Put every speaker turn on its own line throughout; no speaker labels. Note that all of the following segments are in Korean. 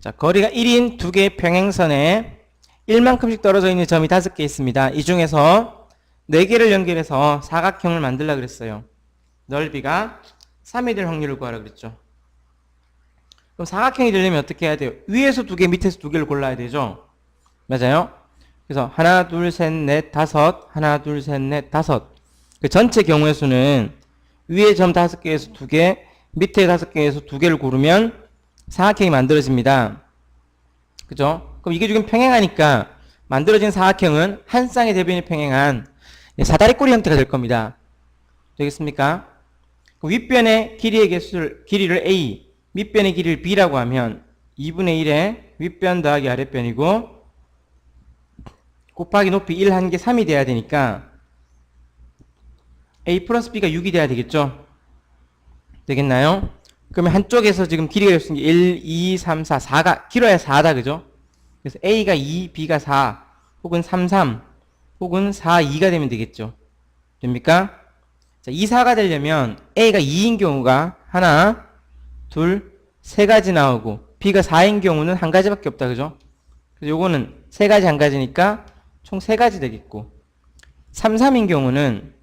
자, 거리가 1인 두 개의 평행선에 1만큼씩 떨어져 있는 점이 다섯 개 있습니다. 이 중에서 네 개를 연결해서 사각형을 만들라 그랬어요. 넓이가 3이 될 확률을 구하라 그랬죠. 그럼 사각형이 되려면 어떻게 해야 돼요? 위에서 두 개, 밑에서 두 개를 골라야 되죠. 맞아요? 그래서 하나, 둘, 셋, 넷, 다섯, 하나, 둘, 셋, 넷, 다섯. 그 전체 경우의 수는 위에 점 다섯 개에서 두 개, 밑에 다섯 개에서 두 개를 고르면 사각형이 만들어집니다. 그죠? 그럼 이게 지금 평행하니까 만들어진 사각형은 한 쌍의 대변이 평행한 사다리 꼬리 형태가 될 겁니다. 되겠습니까? 그 윗변의 길이의 개수를, 길이를 A, 밑변의 길이를 B라고 하면 2분의 1에 윗변 더하기 아랫변이고 곱하기 높이 1한개 3이 돼야 되니까 A 플러스 B가 6이 돼야 되겠죠? 되겠나요? 그러면 한쪽에서 지금 길이가 있으니 1, 2, 3, 4, 4가, 길어야 4다, 그죠? 그래서 A가 2, B가 4, 혹은 3, 3, 혹은 4, 2가 되면 되겠죠? 됩니까? 자, 2, 4가 되려면 A가 2인 경우가 하나, 둘, 세 가지 나오고 B가 4인 경우는 한 가지밖에 없다, 그죠? 그래서 요거는 세 가지 한 가지니까 총 세 가지 되겠고 3, 3인 경우는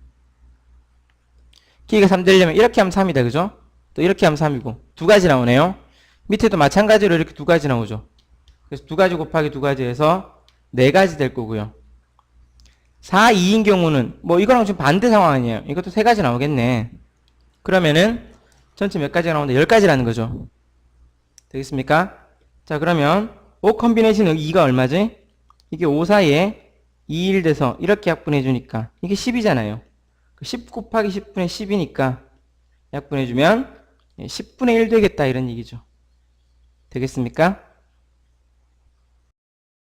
길이가 3 되려면 이렇게 하면 3이다, 그죠? 또 이렇게 하면 3이고 두 가지 나오네요. 밑에도 마찬가지로 이렇게 두 가지 나오죠. 그래서 두 가지 곱하기 두 가지 해서 네 가지 될 거고요. 4, 2인 경우는 뭐 이거랑 지금 반대 상황 아니에요. 이것도 세 가지 나오겠네. 그러면은 전체 몇 가지가 나오는데 10가지라는 거죠. 되겠습니까? 자, 그러면 5 컨비네이션 2가 얼마지? 이게 5 사이에 2, 1 돼서 이렇게 약분해 주니까 이게 10이잖아요. 10 곱하기 10분의 10이니까 약분해 주면 10분의 1 되겠다 이런 얘기죠. 되겠습니까?